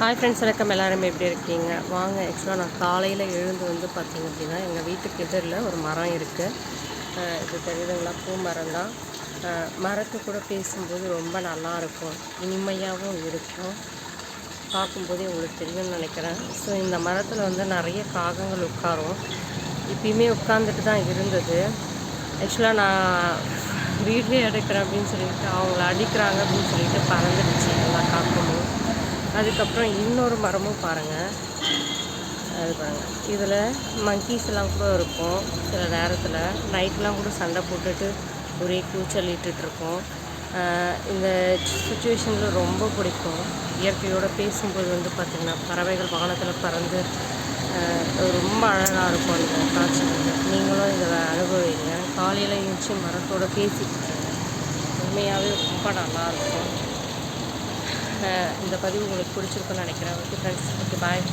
Hi friends வணக்கம். எல்லாரும் எப்படி இருக்கீங்க? வாங்க ஆக்சுவலாக நான் காலையில் எழுந்து வந்து பார்த்தீங்க அப்படின்னா எங்கள் வீட்டுக்கு எதிரில் ஒரு மரம் இருக்குது இது தெரியுதுங்களா? பூ மரம் தான் மரத்து கூட பேசும்போது ரொம்ப நல்லா இருக்கும். இனிமையாகவும் இருக்கும். பார்க்கும்போதே உங்களுக்கு தெரியும்னு நினைக்கிறேன். ஸோ இந்த மரத்தில் வந்து நிறைய காகங்கள் உட்காரும். இப்பயுமே உட்காந்துட்டு தான் இருந்தது. ஆக்சுவலாக நான் வீட்லேயே எடுக்கிறேன் அப்படின்னு சொல்லிட்டு அவங்கள அடிக்கிறாங்க அப்படின்னு சொல்லிட்டு பறந்துடுச்சு எல்லா காக்கமும் அதுக்கப்புறம் இன்னொரு மரமும் பாருங்கள் அது பாருங்கள் இதில் மங்கீஸ்லாம் கூட இருக்கும். சில நேரத்தில் நைட்லாம் கூட சண்டை போட்டுட்டு ஒரே கூச்சல் இட்டுட்ருக்கோம் இந்த சுச்சுவேஷனில் ரொம்ப பிடிக்கும். இயற்கையோடு பேசும்போது வந்து பார்த்திங்கன்னா பறவைகள் வானத்தில் பறந்து ரொம்ப அழகாக இருக்கும் அந்த காட்சி. வந்து நீங்களும் இதில் அனுபவிங்க. காலையில் எழுந்துச்சி மரத்தோட பேசிக்கிட்டு உண்மையாகவே ரொம்ப நல்லாயிருக்கும் இந்த பதிவு உங்களுக்கு பிடிச்சிருக்குன்னு நினைக்கிறேன். Okay friends okay bye